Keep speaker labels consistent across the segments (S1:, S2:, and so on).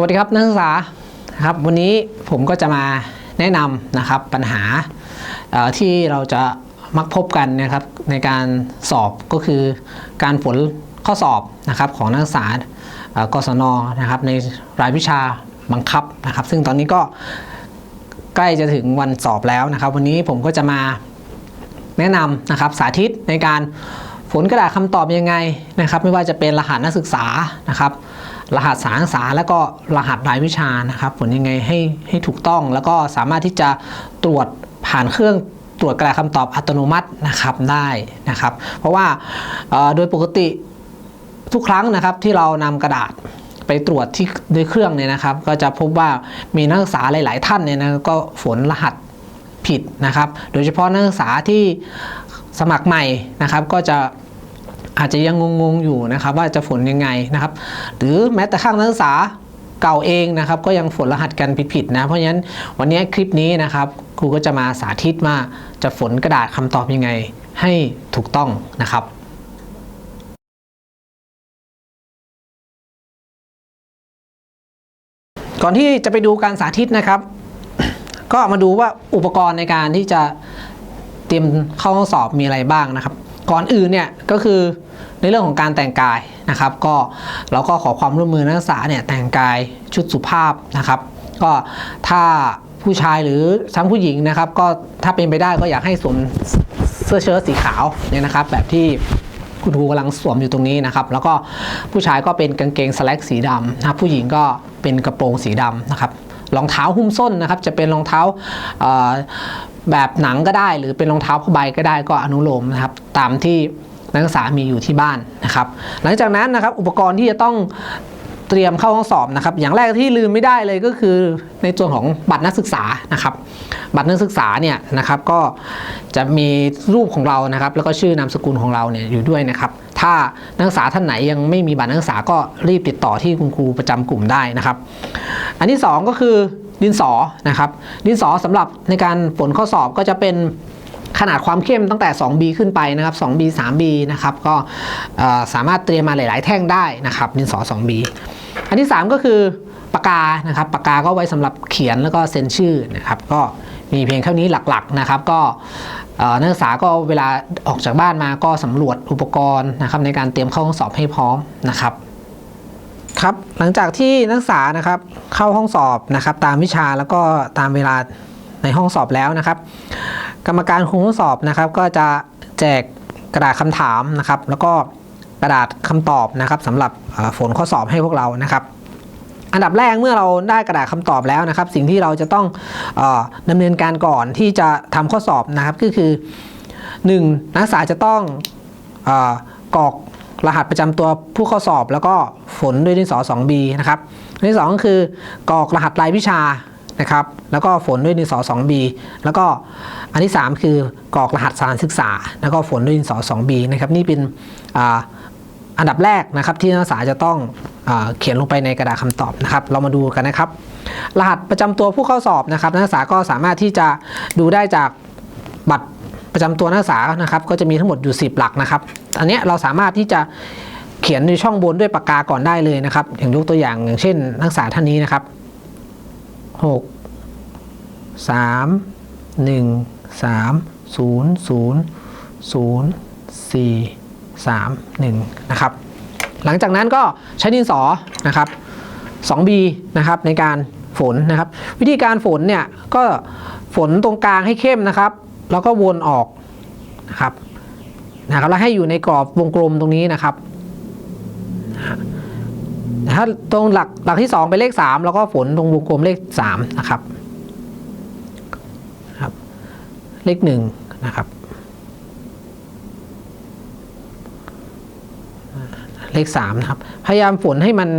S1: สวัสดีครับนักศึกษาครับวันนี้ผมก็จะมาแนะนำนะครับปัญหาที่เราจะมักพบกันนะครับในการสอบก็คือการผลข้อสอบนะครับของนักศึกษากศนนะครับในรายวิชาบังคับนะครับ ซึ่งตอนนี้ก็ใกล้จะถึงวันสอบแล้วนะครับ วันนี้ผมก็จะมาแนะนำนะครับสาธิตในการฝนกระดาษคำตอบยังไงนะครับ ไม่ว่าจะเป็นรหัสนักศึกษานะครับ รหัสสารศึกษาแล้วก็รหัสรายวิชานะครับผลยังไงให้ให้ถูกต้องแล้วก็สามารถที่จะตรวจผ่านเครื่องตรวจกระดาษคำตอบอัตโนมัตินะครับได้นะครับ เพราะว่าโดยปกติทุกครั้งนะครับที่เรานำกระดาษไปตรวจที่ด้วยเครื่องเนี่ยนะครับ ก็จะพบว่ามีนักศึกษาหลาย ๆ ท่านเนี่ยนะก็ฝนรหัสผิดนะครับ โดยเฉพาะนักศึกษาที่สมัครใหม่นะครับก็จะ อาจจะยังงงๆอยู่นะครับว่าจะฝนยังไงนะครับ หรือแม้แต่ข้างนักศึกษาเก่าเองนะครับก็ยังฝนรหัสกันผิดๆนะ เพราะฉะนั้นวันนี้คลิปนี้นะครับครูก็จะมาสาธิตว่าจะฝนกระดาษคำตอบยังไงให้ถูกต้องนะครับก่อนที่จะไปดูการสาธิตนะครับ ก็มาดูว่าอุปกรณ์ในการที่จะเตรียมเข้าห้องสอบมีอะไรบ้างนะครับ ก่อนอื่นเนี่ยก็คือในเรื่องของการแต่งกายนะครับก็เราก็ขอความร่วมมือนักศึกษาเนี่ยแต่งกายชุดสุภาพนะครับ ก็ถ้าผู้ชายหรือทั้งผู้หญิงนะครับ ก็ถ้าเป็นไปได้ก็อยากให้สวมเสื้อเชิ้ตสีขาวเนี่ยนะครับ แบบที่คุณครูกำลังสวมอยู่ตรงนี้นะครับ แล้วก็ผู้ชายก็เป็นกางเกงสแลกสีดำนะครับผู้หญิงก็เป็นกระโปรงสีดำนะครับรองเท้าหุ้มส้นนะครับ จะเป็นรองเท้าแบบหนังก็ได้ หรือเป็นรองเท้าผ้าใบก็ได้ก็อนุโลมนะครับ ตามที่นักศึกษามีอยู่ที่บ้านนะครับ หลังจากนั้นนะครับอุปกรณ์ที่จะต้องเตรียมเข้าห้องสอบนะครับ อย่างแรกที่ลืมไม่ได้เลยก็คือในส่วนของบัตรนักศึกษานะครับ บัตรนักศึกษาเนี่ยนะครับก็จะมีรูปของเรานะครับ แล้วก็ชื่อนามสกุลของเราเนี่ยอยู่ด้วยนะครับ ถ้านักศึกษาท่านไหนยังไม่มีบัตรนักศึกษาก็รีบติดต่อที่คุณครูประจำกลุ่มได้นะครับ อันที่สองก็คือดินสอนะครับ ดินสอสำหรับในการฝนข้อสอบก็จะเป็น ขนาดความเข้มตั้งแต่ 2B ขึ้นไปนะครับ 2B 3B นะครับ ก็สามารถเตรียมมาหลาย ๆ แท่งได้นะครับดินสอ 2B อันที่ 3 ก็คือปากกานะครับปากกาก็ไว้สำหรับเขียนแล้วก็เซ็นชื่อนะครับ ก็มีเพียงเท่านี้หลัก ๆ นะครับ ก็นักศึกษาก็เวลาออกจากบ้านมาก็สำรวจอุปกรณ์นะครับ ในการเตรียมเข้าห้องสอบให้พร้อมนะครับครับหลังจากที่นักศึกษานะครับเข้าห้องสอบนะครับ ตามวิชาแล้วก็ตามเวลาในห้องสอบแล้วนะครับ กรรมการคุมห้อสอบนะครับ ก็จะแจกกระดาษคำถามนะครับ แล้วก็กระดาษคำตอบนะครับสำหรับฝนข้อสอบให้พวกเรานะครับ อันดับแรกเมื่อเราได้กระดาษคำตอบแล้วนะครับ สิ่งที่เราจะต้องออดำเนินการก่อนที่จะทำข้อสอบนะครับก็คือ 1. นักศึกษาจะต้องอกรอกรหัสประจำตัวผู้ข้าสอบ แล้วก็ฝนด้วยดินสอ 2B นะครับอันที่สองก็คือกรอกรหัสรายวิชา นะครับ แล้วก็ฝนด้วยดินสอ 2B แล้วก็อันที่ 3 คือกรอกรหัสสารศึกษา แล้วก็ฝนด้วยดินสอ 2B นะครับนี่เป็นอ,อันดับแรกนะครับที่นักศึกษาจะต้องอเขียนลงไปในกระดาษคำตอบนะครับ เรามาดูกันนะครับ รหัสประจำตัวผู้เข้าสอบนะครับนักศึกษาก็สามารถที่จะดูได้จากบัตรประจำตัวนักศึกษานะครับก็จะมีทั้งหมดอยู่ 10 หลักนะครับ อันนี้เราสามารถที่จะเขียนในช่องบนด้วยปากกาก่อนได้เลยนะครับ อย่างยกตัวอย่างอย่างเช่น นักศึกษาท่านนี้นะครับ 6 3 1 3 0 0 0 4 3 1นะครับ หลังจากนั้นก็ใช้ดินสอนะครับ 2B นะครับในการฝนนะครับ วิธีการฝนเนี่ยก็ฝนตรงกลางให้เข้มนะครับ แล้วก็วนออกนะครับนะครับแล้วให้อยู่ในกรอบวงกลมตรงนี้นะครับ ถ้าตรงหลักหลักที่ 2 เป็นเลข 3 แล้วก็ฝนตรงวงกลมเลข3นะครับครับ เลข1นะครับ เลข3นะครับ พยายามฝนให้มัน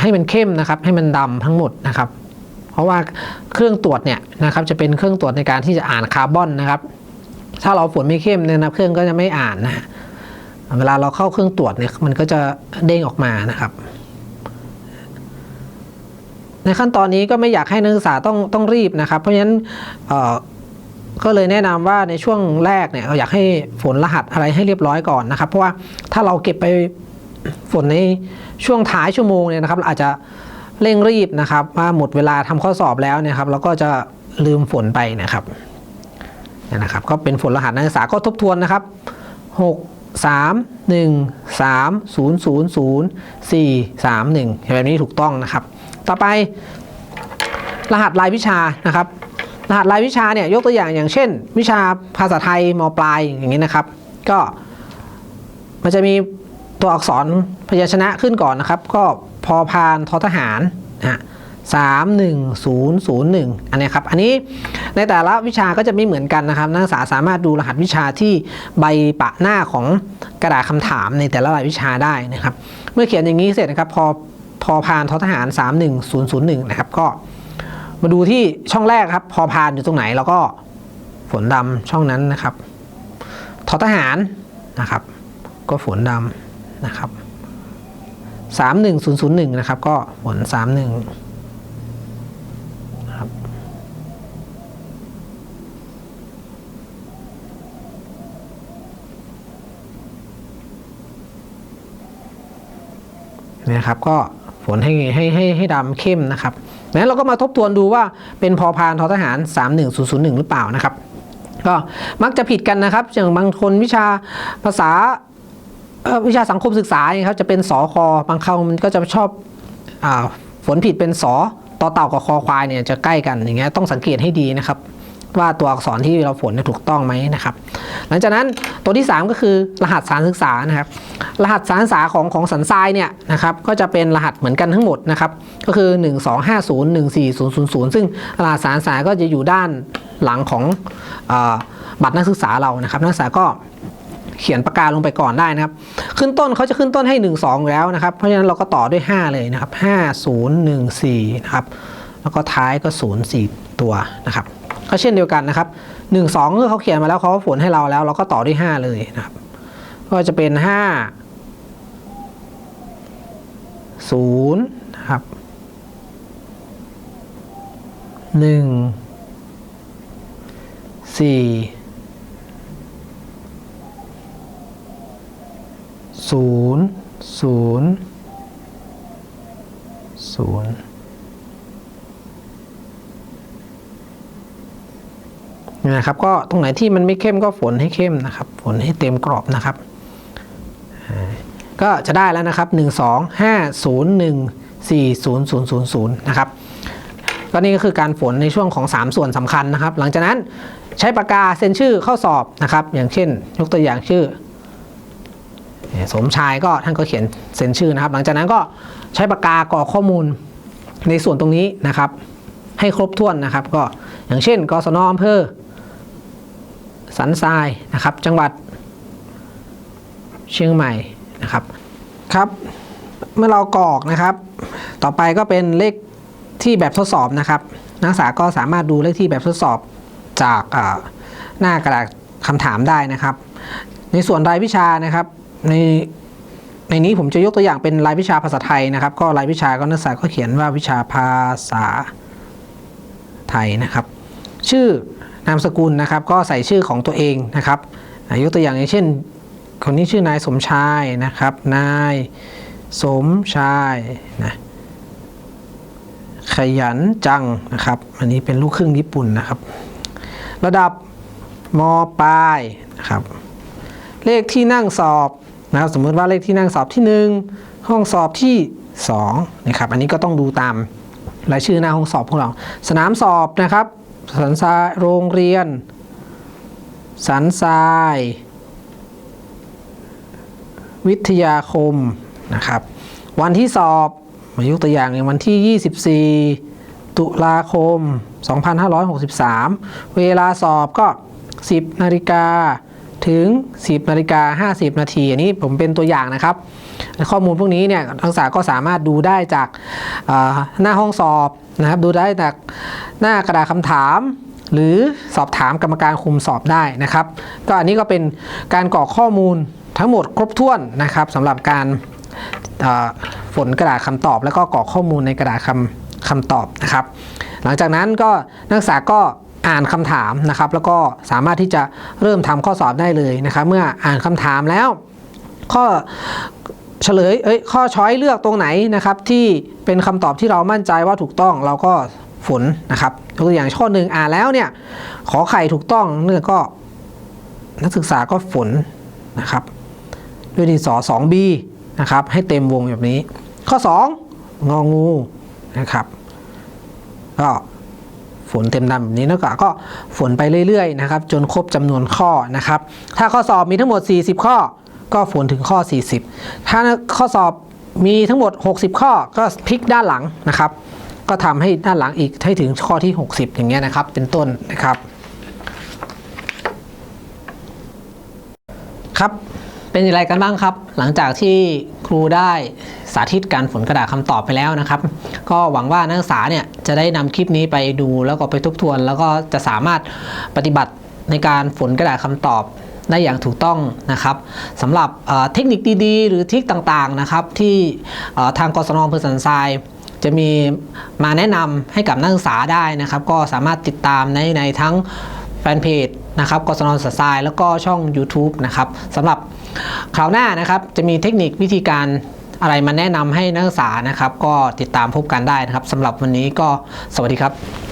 S1: ให้มันเข้มนะครับ ให้มันดำทั้งหมดนะครับ เพราะว่าเครื่องตรวจเนี่ยนะครับ จะเป็นเครื่องตรวจในการที่จะอ่านคาร์บอนนะครับ ถ้าเราฝนไม่เข้มเนี่ยนะเครื่องก็จะไม่อ่านนะฮะเวลาเราเข้าเครื่องตรวจเนี่ยมันก็จะเด้งออกมานะครับ ในขั้นตอนนี้ก็ไม่อยากให้นักศึกษาต้องต้องรีบนะครับ เพราะฉะนั้นก็เลยแนะนำว่าในช่วงแรกเนี่ยเราอยากให้ฝนรหัสอะไรให้เรียบร้อยก่อนนะครับ เพราะว่าถ้าเราเก็บไปฝนในช่วงท้ายชั่วโมงเนี่ยนะครับ อาจจะเร่งรีบนะครับว่าหมดเวลาทำข้อสอบแล้วเนี่ยครับเราก็จะลืมฝนไปนะครับนี่นะครับ ก็เป็นฝนรหัสนักศึกษาก็ทบทวนนะครับ 6 3 1 3 0 0 0 4 3 1แบบนี้ถูกต้องนะครับ ต่อไป รหัสรายวิชานะครับ รหัสรายวิชาเนี่ยยกตัวอย่างอย่างเช่น วิชาภาษาไทยมปลายอย่างนี้นะครับ ก็มันจะมีตัวอักษรพยัญชนะขึ้นก่อนนะครับ ก็พอพานทอทหารนะสามหนึ่งศูนย์ศูนย์หนึ่งอันนี้ครับ อันนี้ในแต่ละวิชาก็จะไม่เหมือนกันนะครับ นักศึกษาสามารถดูรหัสวิชาที่ใบปะหน้าของกระดาษคำถามในแต่ละรายวิชาได้นะครับ เมื่อเขียนอย่างนี้เสร็จนะครับ พอ พอพานทอทหาร 31001 นะครับ ก็มาดูที่ช่องแรกครับ พอพานอยู่ตรงไหนแล้วก็ฝนดำช่องนั้นนะครับทอทหารนะครับ ก็ฝนดำนะครับ 31001 นะครับ ก็ฝน 31นะครับเนี่ยครับก็ ฝนให้ให้ให้ให้ดำเข้มนะครับนั้นเราก็มาทบทวนดูว่าเป็นพอพานทอทหาร 31001 หรือเปล่านะครับ ก็มักจะผิดกันนะครับ อย่างบางคนวิชาภาษาวิชาสังคมศึกษาเนี่ยครับจะเป็นสอคอบางคำมันก็จะชอบอฝนผิดเป็นสอต่อเต่ากับคอควายเนี่ยจะใกล้กันอย่างเงี้ยต้องสังเกตให้ดีนะครับ ว่าตัวอักษรที่เราฝนเนี่ยถูกต้องไหมนะครับ หลังจากนั้นตัวที่ 3 ก็คือรหัสสารศึกษานะครับ รหัสสารศึกษาของของสันทรายเนี่ยนะครับก็จะเป็นรหัสเหมือนกันทั้งหมดนะครับก็คือ 1 2 5 0 1 4 0 0 0 ซึ่งรหัสสารศึกษาก็จะอยู่ด้านหลังของอบัตรนักศึกษาเรานะครับ นักศึกษาก็เขียนปากกาลงไปก่อนได้นะครับ ขึ้นต้นเขาจะขึ้นต้นให้ 1 2 แล้วนะครับ เพราะฉะนั้นเราก็ต่อด้วย 5 เลยนะครับ 5 0 1 4 นะครับ แล้วก็ท้ายก็ 0 4 ตัวนะครับ ก็เช่นเดียวกันนะครับ1 2คือเขาเขียนมาแล้วเขาผนให้เราแล้ว เราก็ต่อด้วย 5 เลยนะครับ ก็จะเป็น 5 0นะครับ 1 4 0 0 0 นะครับก็ตรงไหนที่มันไม่เข้มก็ฝนให้เข้มนะครับฝนให้เต็มกรอบนะครับ ก็จะได้แล้วนะครับ 1 2 5 0 1 4 0 0 0 0นะครับก็นี่ก็คือการฝนในช่วงของ 3 ส่วนสำคัญนะครับ หลังจากนั้นใช้ปากกาเซ็นชื่อเข้าสอบนะครับ อย่างเช่น ยกตัวอย่างชื่อ สมชายก็ท่านก็เขียนเซ็นชื่อนะครับ หลังจากนั้นก็ใช้ปากกากรอกข้อมูลในส่วนตรงนี้นะครับ ให้ครบถ้วนนะครับ ก็อย่างเช่นกศนอำเภอ สันทรายนะครับ จังหวัดเชียงใหม่นะครับครับเมื่อเรากรอกนะครับ ต่อไปก็เป็นเลขที่แบบทดสอบนะครับ นักศึกษาก็สามารถดูเลขที่แบบทดสอบจากหน้ากระดาษคำถามได้นะครับ ในส่วนรายวิชานะครับในในนี้ผมจะยกตัวอย่างเป็นรายวิชาภาษาไทยนะครับ ก็รายวิชาก็นักศึกษาก็เขียนว่าวิชาภาษาไทยนะครับ ชื่อ นามสกุลนะครับ ก็ใส่ชื่อของตัวเองนะครับยกตัวอย่างอย่างเช่น คนนี้ชื่อนายสมชายนะครับ นายสมชายนะขยันจังนะครับ อันนี้เป็นลูกครึ่งญี่ปุ่นนะครับ ระดับมปลายนะครับ เลขที่นั่งสอบนะครับ สมมติว่าเลขที่นั่งสอบที่ 1 ห้องสอบที่2นะครับ อันนี้ก็ต้องดูตามรายชื่อหน้าห้องสอบของเรา สนามสอบนะครับ สันทรายโรงเรียน สันทราย วิทยาคมนะครับ วันที่สอบมายกตัวอย่างอย่างวันที่ 24 ตุลาคม 2563 เวลาสอบก็ 10 นาฬิกาถึง 10 นาฬิกา 50 นาที อันนี้ผมเป็นตัวอย่างนะครับ ข้อมูลพวกนี้เนี่ยนักศึกษาก็สามารถดูได้จากหน้าห้องสอบนะครับดูได้จากหน้ากระดาษคำถาม หรือสอบถามกรรมการคุมสอบได้นะครับ ก็อันนี้ก็เป็นการกรอกข้อมูลทั้งหมดครบถ้วนนะครับสำหรับการฝนกระดาษคำตอบ แล้วก็กรอกข้อมูลในกระดาษคำคำตอบนะครับ หลังจากนั้นก็นักศึกษาก็อ่านคำถามนะครับ แล้วก็สามารถที่จะเริ่มทำข้อสอบได้เลยนะครับ เมื่ออ่านคำถามแล้ว ข้อ เฉลยเอ้ยข้อช้อยเลือกตรงไหนนะครับที่เป็นคำตอบที่เรามั่นใจว่าถูกต้องเราก็ฝนนะครับยกตัวอย่างข้อหนึ่งอ่านแล้วเนี่ยขอไข่ถูกต้องเนี่ยก็นักศึกษาก็ฝนนะครับ ด้วยดินสอ 2B นะครับ ให้เต็มวงแบบนี้ ข้อ 2 งองูนะครับก็ฝนเต็มดำแบบนี้แล้วก็ก็ฝนไปเรื่อยๆนะครับ จนครบจำนวนข้อนะครับ ถ้าข้อสอบมีทั้งหมด 40 ข้อ ก็ฝนถึงข้อ 40 ถ้าข้อสอบมีทั้งหมด 60 ข้อก็พลิกด้านหลังนะครับ ก็ทำให้ด้านหลังอีกให้ถึงข้อที่ 60 อย่างเงี้ยนะครับ เป็นต้นนะครับครับเป็นอย่างไรกันบ้างครับ หลังจากที่ครูได้สาธิตการฝนกระดาษคำตอบไปแล้วนะครับ ก็หวังว่านักศึกษาเนี่ยจะได้นำคลิปนี้ไปดูแล้วก็ไปทบทวน แล้วก็จะสามารถปฏิบัติในการฝนกระดาษคำตอบ ได้อย่างถูกต้องนะครับสำหรับเทคนิคดีๆ หรือทิคต่างๆนะครับที่ทางกศนอำเภอสันทรายจะมีมาแนะนำให้กับนักศึกษาได้นะครับ ก็สามารถติดตามในในทั้งแฟนเพจนะครับกศนสันทรายแล้วก็ช่อง YouTube นะครับสำหรับคราวหน้านะครับจะมีเทคนิควิธีการอะไรมาแนะนำให้นักศึกษานะครับ ก็ติดตามพบกันได้นะครับสำหรับวันนี้ก็สวัสดีครับ